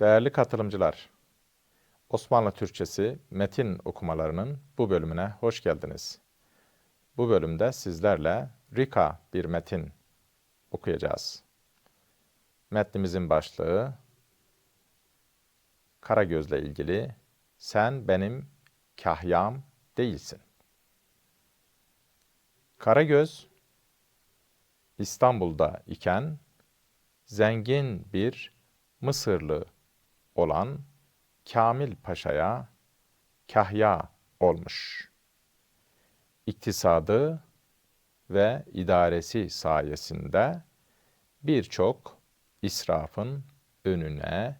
Değerli katılımcılar, Osmanlı Türkçesi metin okumalarının bu bölümüne hoş geldiniz. Bu bölümde sizlerle Rika bir metin okuyacağız. Metnimizin başlığı Karagöz'le ilgili Sen benim kahyam değilsin. Karagöz İstanbul'da iken zengin bir Mısırlı olan Kamil Paşa'ya kahya olmuş. İktisadı ve idaresi sayesinde birçok israfın önüne,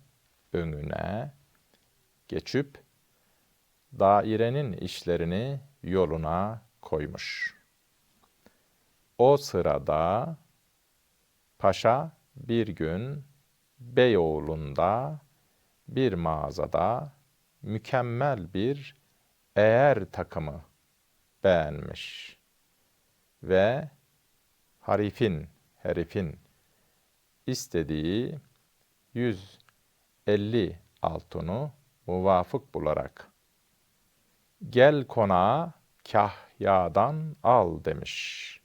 önüne geçip dairenin işlerini yoluna koymuş. O sırada paşa bir gün Beyoğlu'nda bir mağazada mükemmel bir eğer takımı beğenmiş ve harifin, herifin istediği 150 altını muvafık bularak gel konağa kahyadan al demiş.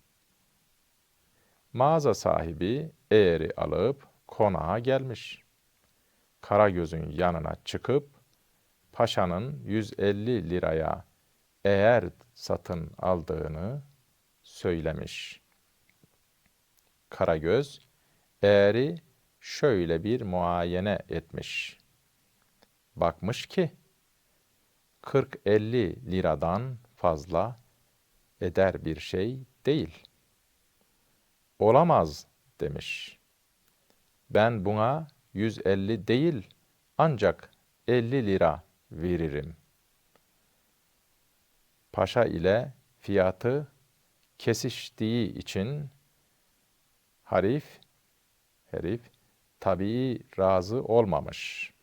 Mağaza sahibi eğeri alıp konağa gelmiş. Karagöz'ün yanına çıkıp paşanın 150 liraya eğer satın aldığını söylemiş. Karagöz eğeri şöyle bir muayene etmiş. Bakmış ki 40-50 liradan fazla eder bir şey değil. Olamaz demiş. Ben buna 150 değil ancak 50 lira veririm. Paşa ile fiyatı kesiştiği için harif, herif tabii razı olmamış.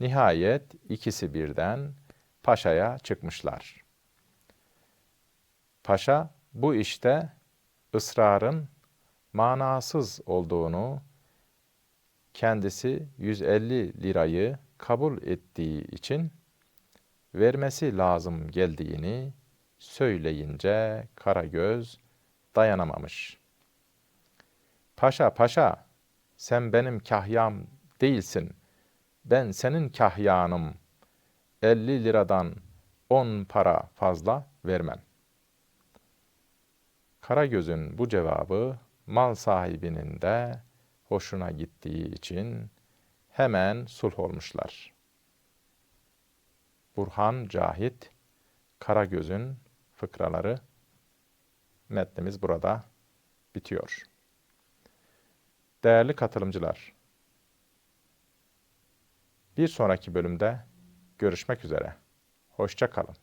Nihayet ikisi birden paşaya çıkmışlar. Paşa bu işte ısrarın manasız olduğunu, kendisi 150 lirayı kabul ettiği için vermesi lazım geldiğini söyleyince Karagöz dayanamamış. Paşa paşa sen benim kahyam değilsin. Ben senin kahyanım. 50 liradan 10 para fazla vermem. Karagöz'ün bu cevabı mal sahibinin de hoşuna gittiği için hemen sulh olmuşlar. Burhan Cahit Karagöz'ün fıkraları metnimiz burada bitiyor. Değerli katılımcılar, bir sonraki bölümde görüşmek üzere. Hoşça kalın.